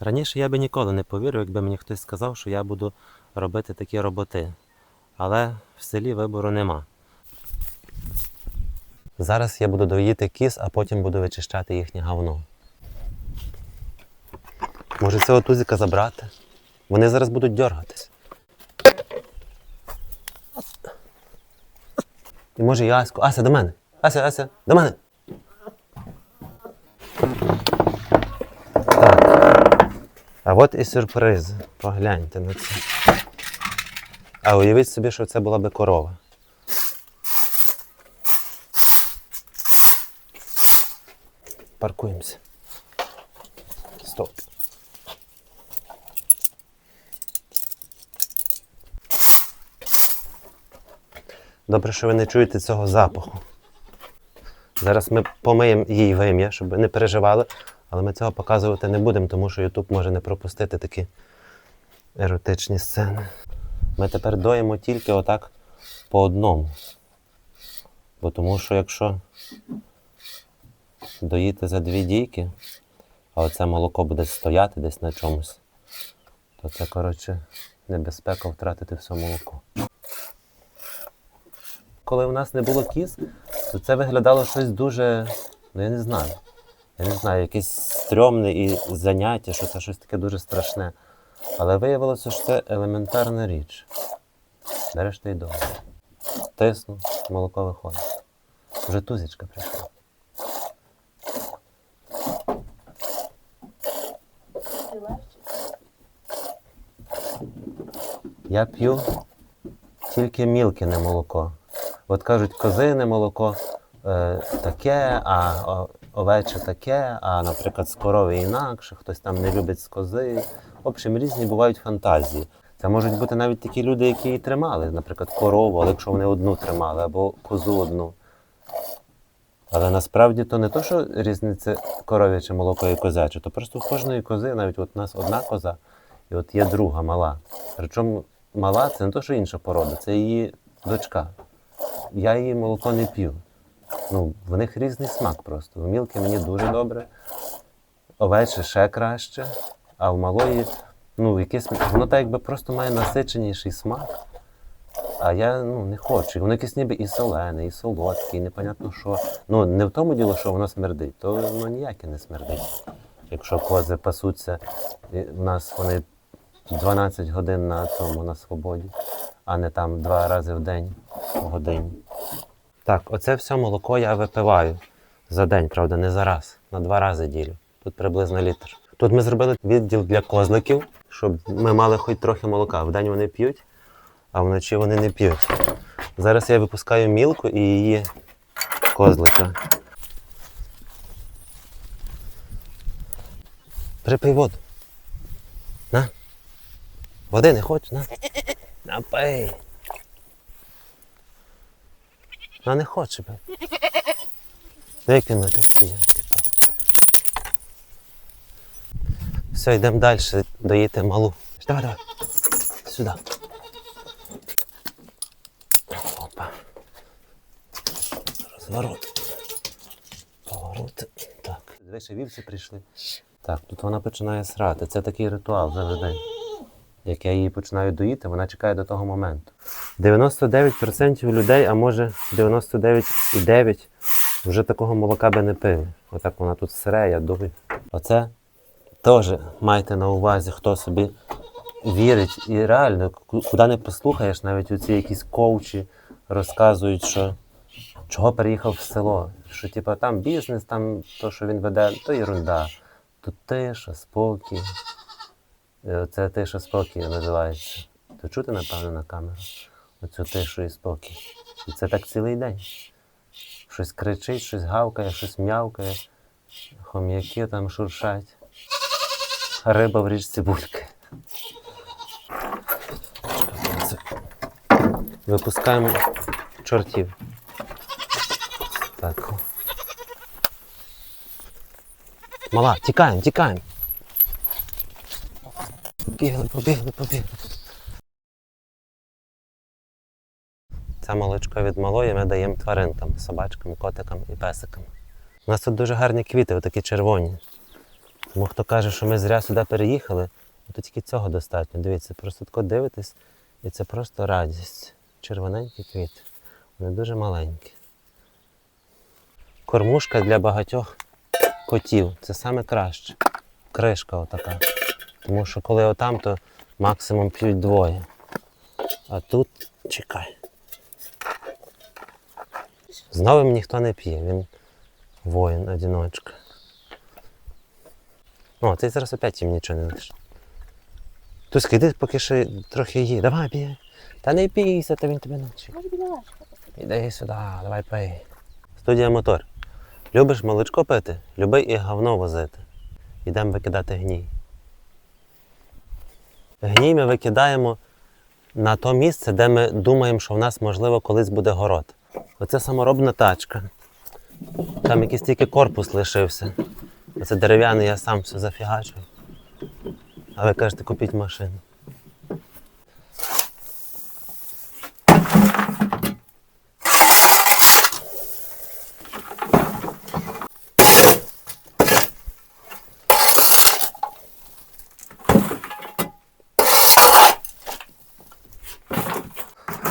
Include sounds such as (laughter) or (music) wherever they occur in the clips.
Раніше я би ніколи не повірив, якби мені хтось сказав, що я буду робити такі роботи. Але в селі вибору нема. Зараз я буду доїти кіз, а потім буду вичищати їхнє говно. Може цього тузика забрати? Вони зараз будуть дергатись. І може Аську. Ася, до мене. Ася, Ася, до мене. А от і сюрприз. Погляньте на це. А уявіть собі, що це була би корова. Паркуємося. Стоп. Добре, що ви не чуєте цього запаху. Зараз ми помиємо їй вим'я, щоб ви не переживали, але ми цього показувати не будемо, тому що YouTube може не пропустити такі еротичні сцени. Ми тепер доїмо тільки отак по одному. Бо тому що якщо доїти за дві дійки, а оце молоко буде стояти десь на чомусь, то це, коротше, небезпека втратити все молоко. Коли у нас не було кіз, то це виглядало щось дуже, ну я не знаю. Я не знаю, якесь стрьомне і заняття, що це щось таке дуже страшне. Але виявилося, що це елементарна річ. Береш ти й добре. Тисну, молоко виходить. Вже тузічка прийшла. Я п'ю тільки мілкине молоко. От кажуть, козине молоко е, таке, а о- овече таке, а, наприклад, з корови інакше, хтось там не любить з кози. В общем, різні бувають фантазії. Це можуть бути навіть такі люди, які і тримали, наприклад, корову, але якщо вони одну тримали, або козу одну. Але насправді то не то, що різниця коров'яче молоко і козяче, то просто в кожної кози, навіть от у нас одна коза, і от є друга мала. Причому мала це не то, що інша порода, це її дочка. Я її молоко не п'ю. Ну, в них різний смак просто. В мілки мені дуже добре, овече ще краще, а в малої, ну, якесь, воно так якби просто має насиченіший смак. А я ну, не хочу. Воно якесь ніби і солене, і солодке, і непонятно що. Ну, не в тому діло, що воно смердить, то воно ніяке не смердить. Якщо кози пасуться, в нас вони 12 годин на цьому на свободі, а не там два рази в день по годині. Так, оце все молоко я випиваю за день, правда, не за раз, на два рази ділю. Тут приблизно літр. Тут ми зробили відділ для козликів, щоб ми мали хоч трохи молока. Вдень вони п'ють, а вночі вони не п'ють. Зараз я випускаю мілку і її козлика. Припий воду. На. Води не хочеш, на. Напий. Вона не хоче би. Викинути стояти. Все, йдемо далі, доїти малу. Давай, давай. Сюди. Опа. Розворот. Поворот. Так. Вище вівці прийшли. Так, тут вона починає срати. Це такий ритуал завжди. Як я її починаю доїти, вона чекає до того моменту. 99% людей, а може 99,9% вже такого молока би не пили. Отак вона тут сре, я дую. Оце теж майте на увазі, хто собі вірить. І реально, куди не послухаєш, навіть оці якісь коучі розказують, що чого переїхав в село. Що типу, там бізнес, там то, що він веде, то ерунда. Тут тиша, спокій. Е, Це тиша спокій називається. То чути, напевно, на камеру. Оцю тишу і спокій. І це так цілий день. Щось кричить, щось гавкає, щось м'явкає, хом'яки там шуршать. Риба в річці бульки. Випускаємо чортів. Так. Мала, тікаємо, тікаємо. Побігли, побігли, побігли. Це молочко від малої ми даємо тваринкам, собачкам, котикам і песикам. У нас тут дуже гарні квіти, отакі червоні. Тому хто каже, що ми зря сюди переїхали, то тільки цього достатньо. Дивіться, просто тако дивитесь, і це просто радість. Червоненькі квіти. Вони дуже маленькі. Кормушка для багатьох котів. Це саме краще. Кришка отака. Тому що коли отам, то максимум п'ють двоє. А тут чекай. З новим ніхто не п'є, він воїн, одиночка. О, ти зараз опять їм нічого не лиш. Туська, йди поки ще трохи їй. Давай п'є. Та не бійся, та він тебе навчить. Іди сюди, давай пий. Студія мотор. Любиш молочко пити? Люби і говно возити. Йдемо викидати гній. Гній ми викидаємо на то місце, де ми думаємо, що в нас, можливо, колись буде город. Оце саморобна тачка. Там якийсь тільки корпус лишився. Оце дерев'яний, я сам все зафігачив. А ви кажете, купіть машину.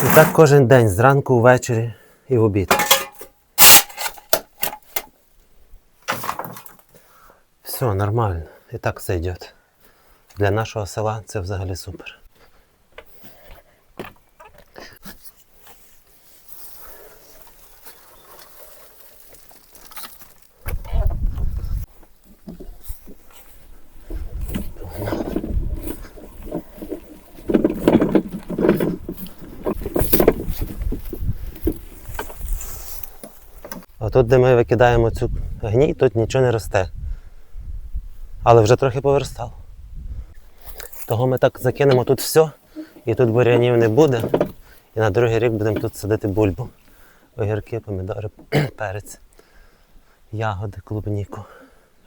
І так кожен день, зранку, ввечері і обід. Все, нормально. І так все йде. Для нашого села це взагалі супер. Де ми викидаємо цю гній, тут нічого не росте. Але вже трохи поверстав. Того ми так закинемо тут все, і тут бурянів не буде. І на другий рік будемо тут садити бульбу. Огірки, помідори, (clears throat) перець, ягоди, клубніку,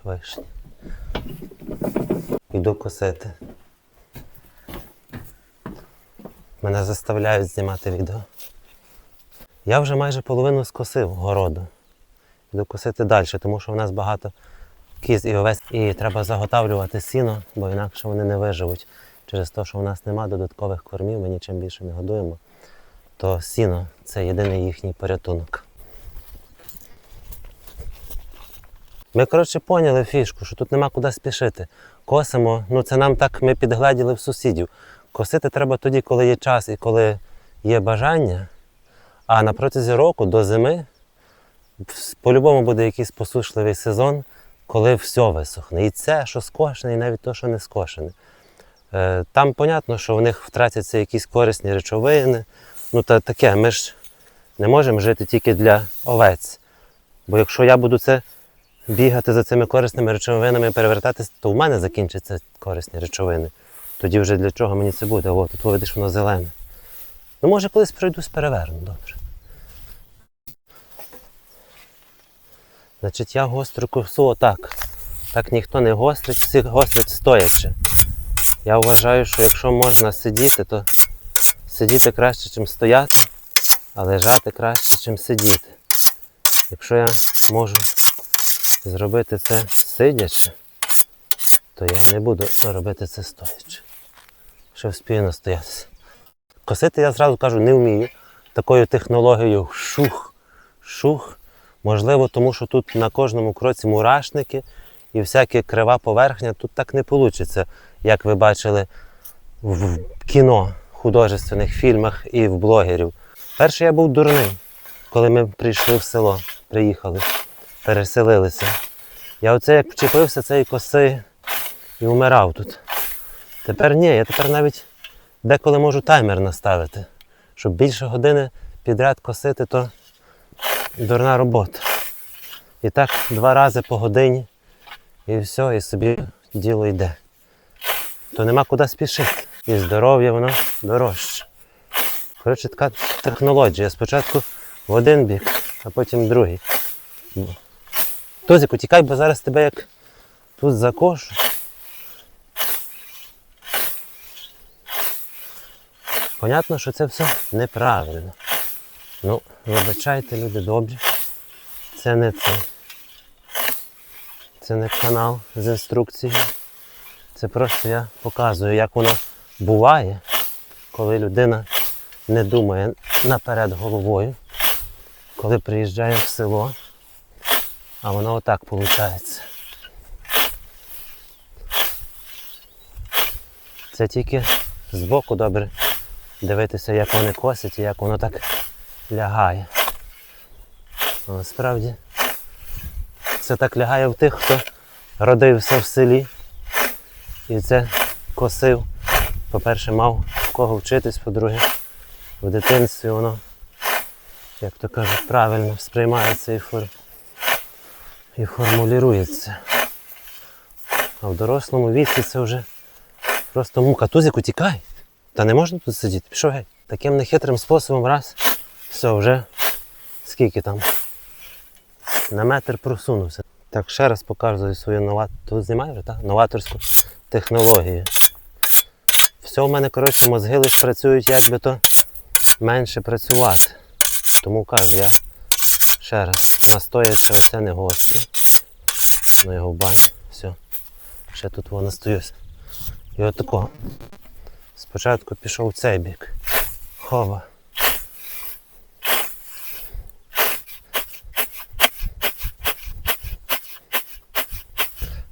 вишні. Йду косити. Мене заставляють знімати відео. Я вже майже половину скосив городу. Йду косити далі, тому що в нас багато кіз і овець, і треба заготавлювати сіно, бо інакше вони не виживуть. Через те, що в нас немає додаткових кормів, ми нічим більше не годуємо, то сіно це єдиний їхній порятунок. Ми, коротше, поняли фішку, що тут нема куди спішити. Косимо, ну це нам так ми підгледіли в сусідів. Косити треба тоді, коли є час і коли є бажання. А на протязі року до зими по-любому буде якийсь посушливий сезон, коли все висохне. І це, що скошене, і навіть те, що не скошене. Е, Там понятно, що в них втратяться якісь корисні речовини. Ну та таке, ми ж не можемо жити тільки для овець. Бо якщо я буду це бігати за цими корисними речовинами і перевертатися, то в мене закінчаться корисні речовини. Тоді вже для чого мені це буде? О, тут видиш, воно зелене. Ну, може, колись пройдусь переверну, добре. Значить, я гострю косу отак. Так ніхто не гострить, всі гострять стоячи. Я вважаю, що якщо можна сидіти, то сидіти краще, ніж стояти, а лежати краще, ніж сидіти. Якщо я можу зробити це сидячи, то я не буду робити це стоячи. Що вспію настоятися. Косити я зразу кажу, не вмію. Такою технологією шух, шух. Можливо, тому що тут на кожному кроці мурашники і всяка крива поверхня. Тут так не вийде, як ви бачили в кіно, художественних фільмах і в блогерів. Перший я був дурний, коли ми прийшли в село, приїхали, переселилися. Я оце як вчепився цієї коси і вмирав тут. Тепер ні, я тепер навіть деколи можу таймер наставити, щоб більше години підряд косити, то дурна робота. І так два рази по годині, і все, і собі діло йде. То нема куди спішити. І здоров'я воно дорожче. Коротше, така технологія. Спочатку в один бік, а потім в другий. Тозику, тікай, бо зараз тебе як тут закошу. Понятно, що це все неправильно. Ну, вибачайте, люди добрі. Це не це. Це не канал з інструкцією. Це просто я показую, як воно буває, коли людина не думає наперед головою, коли приїжджає в село, а воно отак виходить. Це тільки збоку добре дивитися, як вони косять і як воно так лягає. Насправді це так лягає в тих, хто родився в селі і це косив. По-перше, мав кого вчитись, по-друге, в дитинстві воно, як то кажуть, правильно сприймається і, фор... і формулюється. А в дорослому віці це вже просто мука. Тузику тікай. Та не можна тут сидіти. Пішов геть. Таким нехитрим способом раз. Все, вже скільки там? На метр просунувся. Так, ще раз показую свою новат... Тут знімаю так? новаторську технологію. Все в мене, коротше, мозги лише працюють, як би то менше працювати. Тому кажу, я ще раз настояться оце не гостре. Ну його в баню. Все. Ще тут воно настоюся. І отако. Спочатку пішов цей бік. Хова.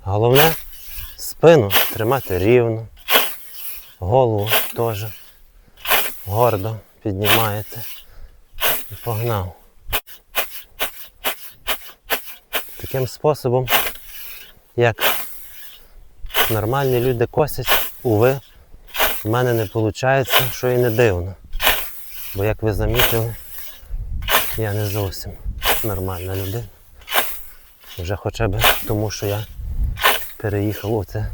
Головне спину тримати рівно, голову теж гордо піднімаєте і погнав. Таким способом, як нормальні люди косять, уви, в мене не виходить, що і не дивно. Бо як ви замітили, я не зовсім нормальна людина. Вже хоча б тому, що я переїхав у це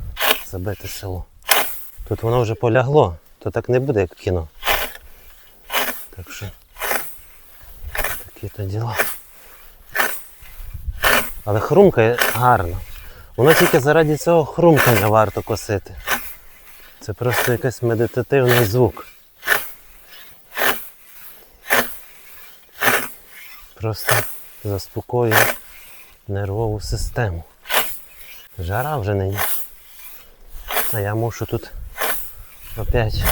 забите село. Тут воно вже полягло, то так не буде, як в кіно. Так що такі то діла. Але хрумкає гарно. Воно тільки заради цього хрумкання варто косити. Це просто якийсь медитативний звук. Просто заспокоює нервову систему. Жара вже нині. А я мушу тут опять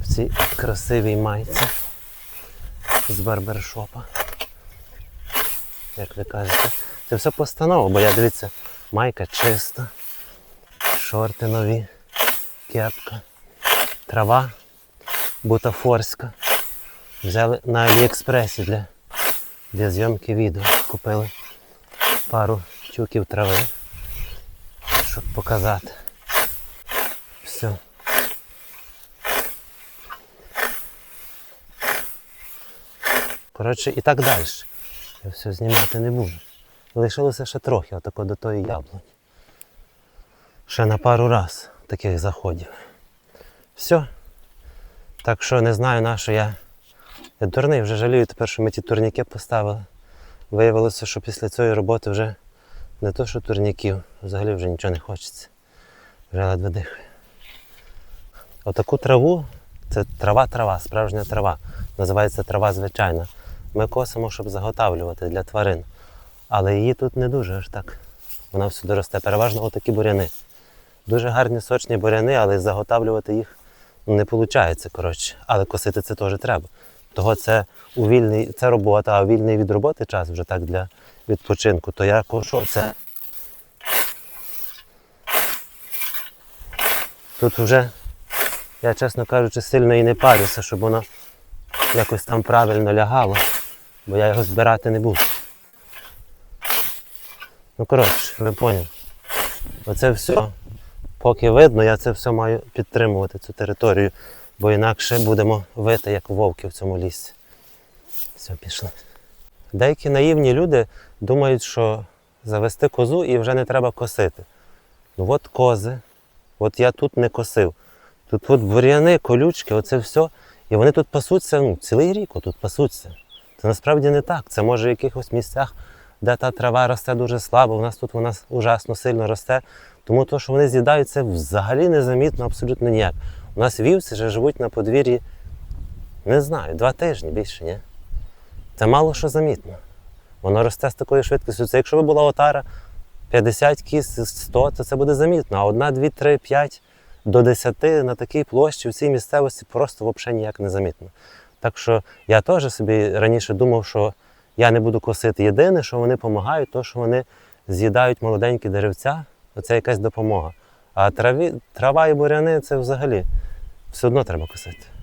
в цій красивій майці з барбершопа. Як ви кажете, це все постанова, бо я дивіться, майка чиста, шорти нові, кепка, трава бутафорська. Взяли на Аліекспресі для, для зйомки відео. Купили пару тюків трави щоб показати. Все. Коротше, і так далі. Я все знімати не буду. Лишилося ще трохи, отако до тої яблуні. Ще на пару раз таких заходів. Все. Так що не знаю на що я. Я дурний, вже жалію тепер, що ми ті турніки поставили. Виявилося, що після цієї роботи вже не то, що турніків, взагалі вже нічого не хочеться. Вже ледве дихає. Отаку траву, це трава-трава, справжня трава. Називається трава звичайна. Ми косимо, щоб заготавлювати для тварин. Але її тут не дуже аж так. Вона всюди росте. Переважно отакі буряни. Дуже гарні сочні буряни, але заготавлювати їх не виходить. коротше. Але косити це теж треба. Того це у вільний, це робота, а вільний від роботи час вже так для відпочинку, то я кошу це. Тут вже, я чесно кажучи, сильно і не парюся, щоб воно якось там правильно лягало, бо я його збирати не буду. Ну коротше, ви поняли. Оце все, поки видно, я це все маю підтримувати, цю територію, бо інакше будемо вити, як вовки в цьому лісі. Все, пішли. Деякі наївні люди думають, що завести козу і вже не треба косити. Ну от кози, от я тут не косив. Тут от бур'яни, колючки, оце все. І вони тут пасуться ну, цілий рік тут пасуться. Це насправді не так. Це може в якихось місцях, де та трава росте дуже слабо. У нас тут вона ужасно сильно росте. Тому то, що вони з'їдають, це взагалі незамітно, абсолютно ніяк. У нас вівці вже живуть на подвір'ї, не знаю, два тижні більше, ні? Це мало що замітно. Воно росте з такою швидкістю. Це якщо б була отара, 50 кіз, 100, то це буде замітно. А одна, дві, три, п'ять до 10 на такій площі в цій місцевості просто взагалі ніяк не замітно. Так що я теж собі раніше думав, що я не буду косити. Єдине, що вони допомагають, то що вони з'їдають молоденькі деревця, оце якась допомога. А траві, трава і буряни це взагалі все одно треба косити.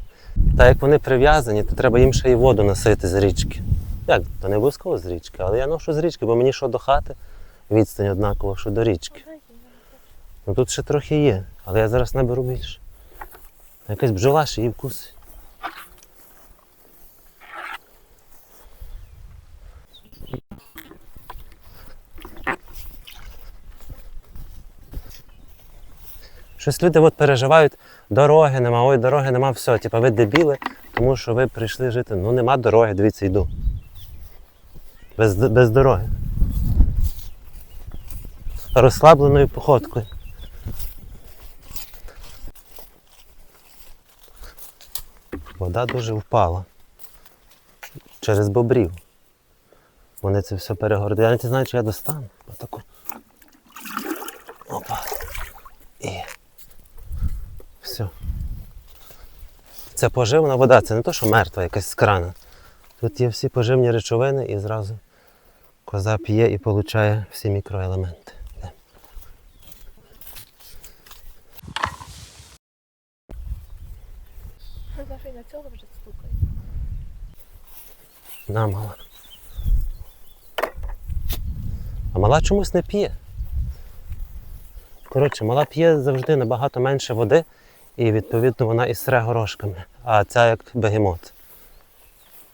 Та як вони прив'язані, то треба їм ще й воду носити з річки. Як? То не обов'язково з річки, але я ношу з річки, бо мені що до хати, відстань однакова, що до річки. Ну тут ще трохи є, але я зараз наберу більше. Якась бджола ще її вкусить. Щось люди от переживають, дороги нема, ой, дороги нема, все. Типа ви дебіли, тому що ви прийшли жити. Ну нема дороги, дивіться, йду. Без, без дороги. Розслабленою походкою. Вода дуже впала. Через бобрів. Вони це все перегородили. Я не знаю, чи я достану. Отаку. Опа. І. Все. Це поживна вода, це не то, що мертва якась з крана. Тут є всі поживні речовини і зразу коза п'є і отримує всі мікроелементи. На цього вже стукає. На мала. А мала чомусь не п'є. Коротше, мала п'є завжди набагато менше води, і відповідно вона і сре горошками. А ця як бегемот.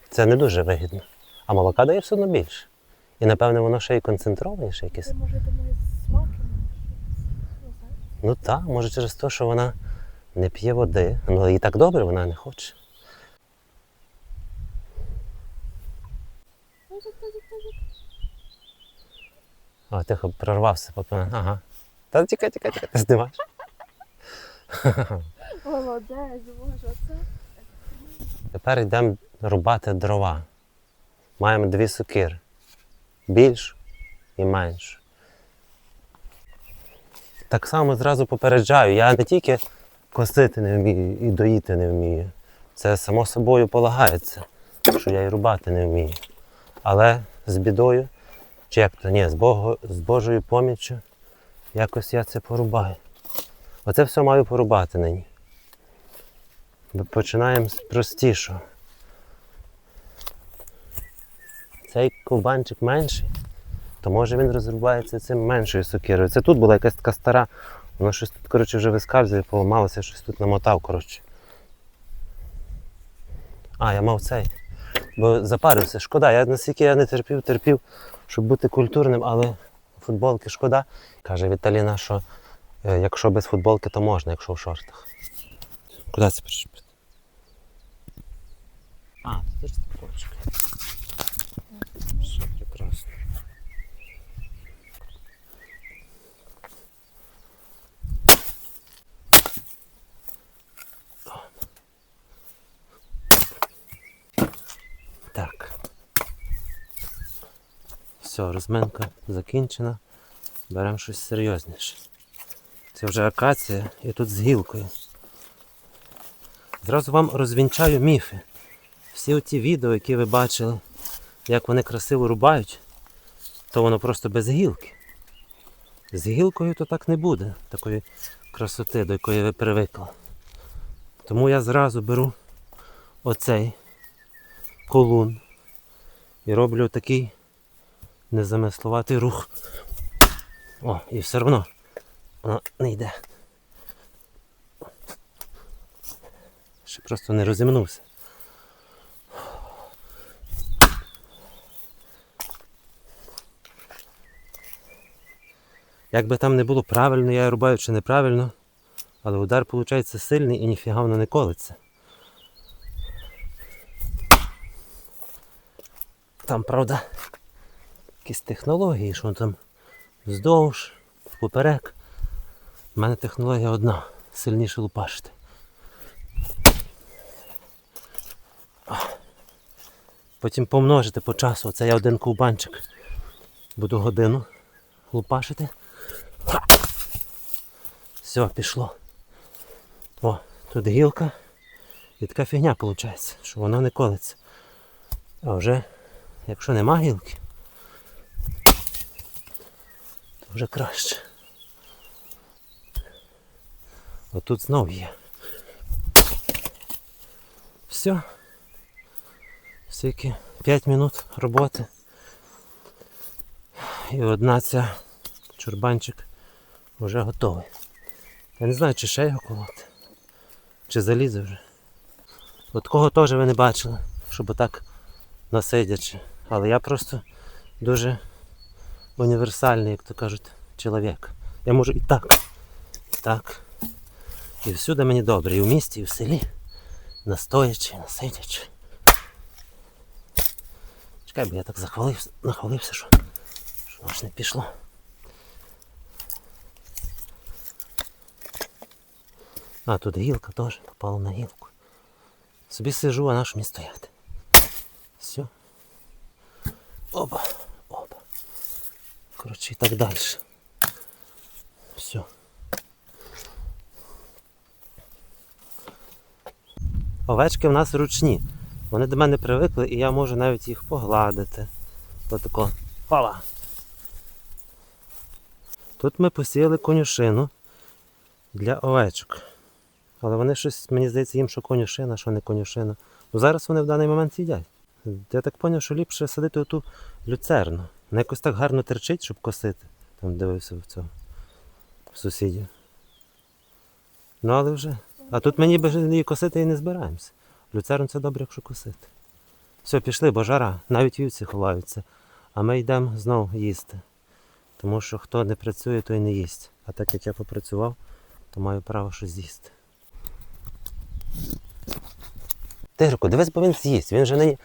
Це не дуже вигідно. А молока дає все одно більше. І напевне воно ще й концентрованіше якесь. Це може думаю смаки. Ну так, може через те, що вона не п'є води. Ну і так добре вона не хоче. О, тихо прорвався, попевне. Ага. Та тікай, тікай, тікай, ти знімаєш. Молодець, боже, оце. Тепер йдемо рубати дрова. Маємо дві сокири. Більш і менш. Так само зразу попереджаю, я не тільки косити не вмію і доїти не вмію. Це само собою полагається, що я і рубати не вмію. Але з бідою, чи як то ні, з, Бого, з Божою поміччю, якось я це порубаю. Оце все маю порубати нині. Починаємо з простішого. Цей ковбанчик менший, то може він розрубається цим меншою сокирою. Це тут була якась така стара, воно щось тут, коротше, вже вискальзує, поламалося, щось тут намотав, коротше. А, я мав цей. Бо запарився, шкода. Я наскільки я не терпів, терпів, щоб бути культурним, але футболки шкода. Каже Віталіна, що е, якщо без футболки, то можна, якщо в шортах. Куди це причепити? А, це ж такочка. Все прекрасно. Так. Все, розминка закінчена. Беремо щось серйозніше. Це вже акація і тут з гілкою. Зразу вам розвінчаю міфи. Всі оті відео, які ви бачили, як вони красиво рубають, то воно просто без гілки. З гілкою то так не буде, такої красоти, до якої ви привикли. Тому я зразу беру оцей колун і роблю такий незамисловатий рух. О, і все одно воно не йде. Ще просто не розімнувся. Як би там не було правильно, я рубаю чи неправильно, але удар виходить сильний і ніфіга воно не колиться. Там, правда, якісь технології, що там вздовж, поперек. У мене технологія одна сильніше лупашити. Потім помножити по часу. Це я один ковбанчик. Буду годину лупашити. Все, пішло. О, тут гілка. І така фігня виходить, що воно не колиться. А вже, якщо нема гілки, то вже краще. Отут знов є. Все. Скільки 5 минут роботи. І одна ця чурбанчик вже готовий. Я не знаю, чи ще його колоти, чи залізе вже. От кого теж ви не бачили, щоб отак насидячи. Але я просто дуже універсальний, як то кажуть, чоловік. Я можу і так, і так. І всюди мені добре, і в місті, і в селі. Настоячи, насидячи. Чекай, бо я так захвалився, нахвалився, що, що аж не пішло. А, тут гілка теж попала на гілку. Собі сижу, а на що мені стояти. Все. Опа, опа. Коротше, і так далі. Все. Овечки в нас ручні. Вони до мене привикли і я можу навіть їх погладити. Отако. Хова. Тут ми посіяли конюшину для овечок. Але вони щось, мені здається, їм що конюшина, що не конюшина. Ну зараз вони в даний момент їдять. Я так зрозумів, що ліпше садити оту люцерну. Вона якось так гарно терчить, щоб косити. Там дивився в цього в сусідів. Ну але вже. А тут мені її косити і не збираємося. Люцерн це добре, якщо косити. Все, пішли, бо жара, навіть вівці ховаються. А ми йдемо знову їсти. Тому що хто не працює, той не їсть. А так як я попрацював, то маю право щось з'їсти. Тигрику, дивись, бо він з'їсть. Він же не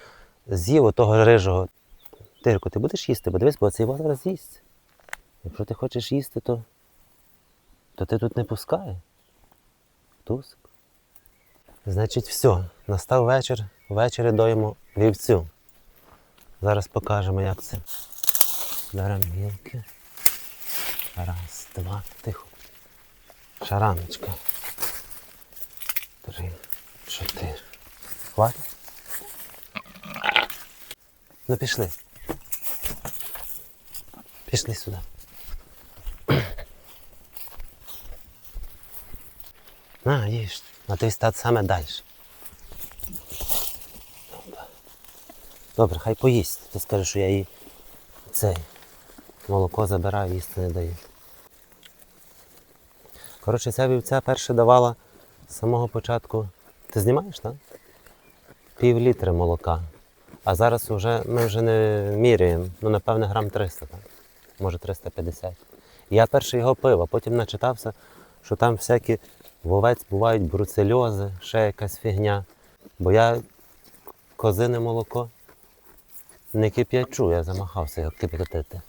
з'їв отого рижого. Тигрику, ти будеш їсти, бо дивись, бо цей зараз з'їсть. Якщо ти хочеш їсти, то, то ти тут не пускає. Тусик. Значить, все. Настав вечір. Ввечері доїмо вівцю. Зараз покажемо, як це. Беремо гілки. Раз, два, тихо. Шараночка. Три, чотири. Хватить? Ну пішли. Пішли сюди. (clears throat) На, їж. А ти стати саме далі. Добре. Хай поїсть. Ти скажеш, що я їй цей молоко забираю, їсти не даю. Коротше, ця вівця перше давала з самого початку. Ти знімаєш, так? Пів літри молока. А зараз вже, ми вже не міряємо. Ну, напевне, грам 300, так? може 350. Я перше його пив, а потім начитався, що там всякі в овець бувають бруцельози, ще якась фігня. Бо я козине молоко не кип'ячу, я замахався його кип'ятити.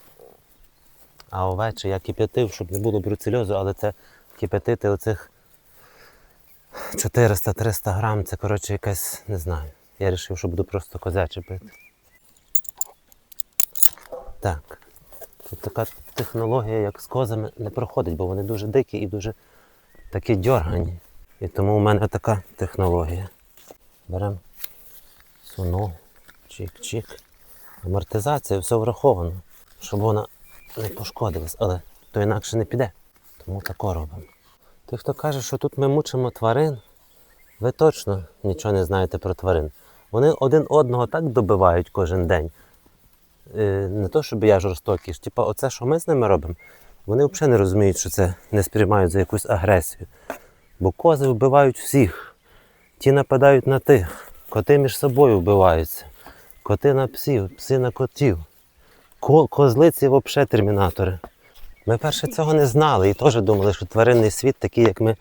А овече я кип'ятив, щоб не було бруцельозу, але це кип'ятити оцих 400-300 грам, це коротше якась, не знаю. Я вирішив, що буду просто козяче пити. Так. Тут така технологія, як з козами, не проходить, бо вони дуже дикі і дуже такі дьоргані. І тому у мене така технологія. Беремо суну, чик-чик. Амортизація, все враховано, щоб вона не пошкодилась, але то інакше не піде. Тому тако робимо. Той, хто каже, що тут ми мучимо тварин, ви точно нічого не знаєте про тварин. Вони один одного так добивають кожен день. Е, Не то, щоб я жорстокий, ж, типа, оце, що ми з ними робимо, вони взагалі не розуміють, що це не сприймають за якусь агресію. Бо кози вбивають всіх. Ті нападають на тих, коти між собою вбиваються, коти на псів, пси на котів. Ко- козлиці взагалі термінатори. Ми перше цього не знали і теж думали, що тваринний світ такий, як ми,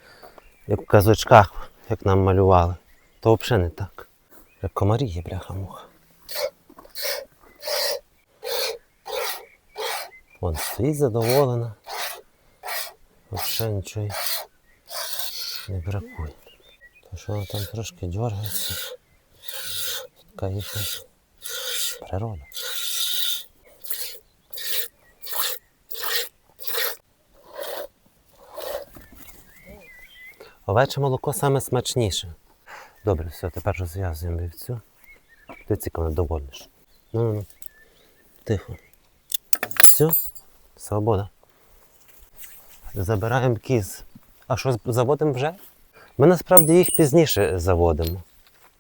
як в казочках, як нам малювали. То взагалі не так. Як комарі є, бляха-муха. Вон стоїть задоволена. Взагалі нічого не бракує. То що вона там трошки дергається. Така їхня природа. Овече молоко саме смачніше. Добре, все, тепер розв'язуємо вівцю. Ти цікаво довольниш. Ну, ну, тихо. Свобода. Забираємо кіз. А що заводимо вже? Ми насправді їх пізніше заводимо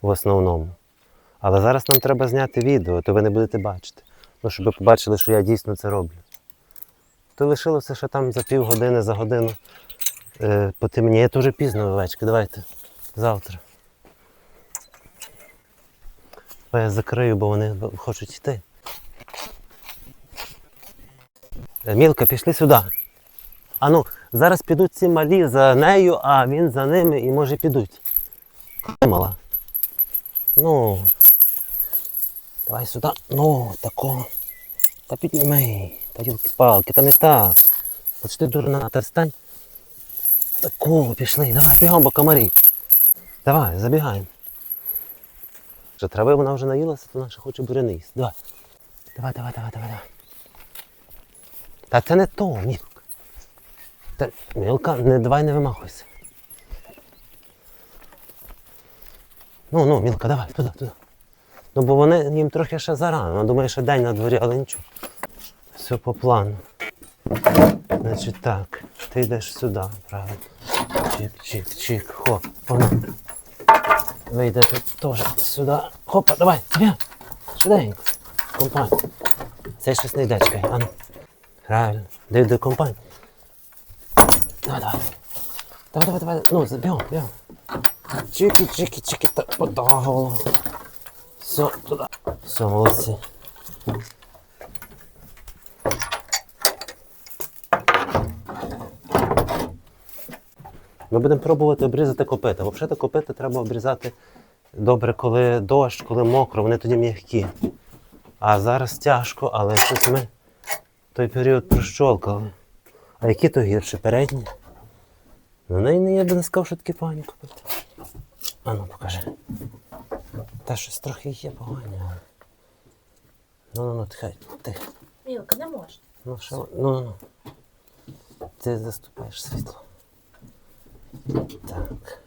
в основному. Але зараз нам треба зняти відео, то ви не будете бачити. Ну, щоб ви побачили, що я дійсно це роблю. То лишилося ще там за півгодини, за годину е, потемніє. Це вже пізно, овечки. Давайте завтра. Я закрию, бо вони хочуть йти. Е, Мілка, пішли сюди. А ну, зараз підуть ці малі за нею, а він за ними і може підуть. Мала? Ну. Давай сюди. Ну, такого. Та підніми. Та юлки-палки, та не так. От ти дурна, та стань. Такого пішли. Давай, бігом, бо комарі. Давай, забігаємо. Вже трави вона вже наїлася, то ще хоче буряни їсти. Давай. Давай, давай, давай, давай, давай. Та це не то, Мілка. Та, Мілка, не давай не вимахуйся. Ну, ну, Мілка, давай, туди, туди. Ну, бо вони їм трохи ще зарано. Вона думає, що день на дворі, але нічого. Все по плану. Значить так, ти йдеш сюди, правильно. Чик, чик, чик, хоп, воно. Ви йдете теж сюди. Хопа, давай, бігай. Швиденько. Компань. Це щось не йде, чекай, ану. Правильно. Дай до компань. Давай, давай. Давай, давай, давай. Ну, забігом, бігом. Чики, чики, чики, та ота голову. Все, туди. Все, молодці. Ми будемо пробувати обрізати копита. Взагалі копита треба обрізати добре, коли дощ, коли мокро, вони тоді м'які. А зараз тяжко, але щось ми той період прощолкали. А які то гірші? Передні? Ну, неї не я би не сказав, що такі погані копита. А ну покажи. Та щось трохи є погані. Ну, ну, ну, тихай, тихо. Мілка, не можна. Ну, що, ну, ну, ну. Ти заступаєш світло. Так.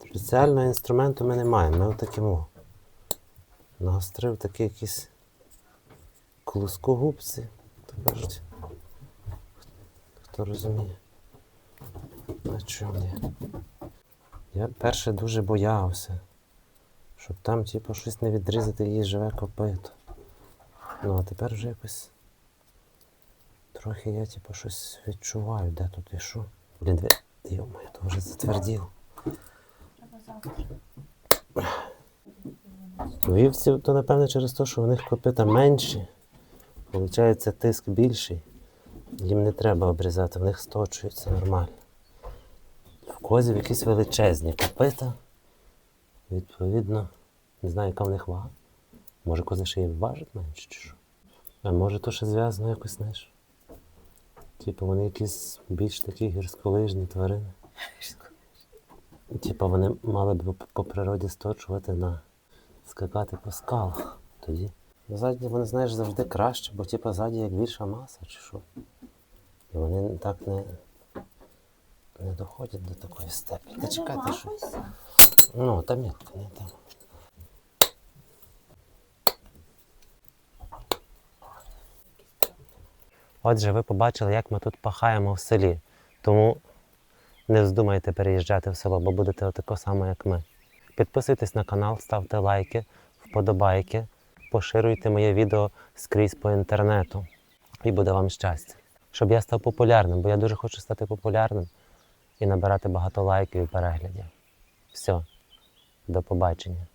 Спеціального інструменту ми не маємо. Ми отакимо. Нагострив такі якісь клускогубці. Кажуть. Хто розуміє? На чому я? Я перше дуже боявся, щоб там, типу, щось не відрізати її живе копито. Ну, а тепер вже якось. Трохи я типу щось відчуваю, де тут і що. Блін, дві. Йо-моє, то вже затверділо. Вівців то напевно через те, що у них копита менші. Получається тиск більший. Їм не треба обрізати, в них сточується нормально. В козів якісь величезні копита. Відповідно, не знаю, яка в них вага. Може кози ще й важать менше чи що. А може то ще зв'язано якось, знаєш. Типу вони якісь більш такі гірськолижні тварини. Типу вони мали б по природі сточувати на скакати по скалах. Тоді. Ззаді вони, знаєш, завжди краще, бо типу ззаді як більша маса чи що. І вони так не, не доходять до такої степені. Та чекайте, що. Ну, там є, не там. Отже, ви побачили, як ми тут пахаємо в селі. Тому не вздумайте переїжджати в село, бо будете отако само, як ми. Підписуйтесь на канал, ставте лайки, вподобайки, поширюйте моє відео скрізь по інтернету. І буде вам щастя. Щоб я став популярним, бо я дуже хочу стати популярним і набирати багато лайків і переглядів. Все, до побачення.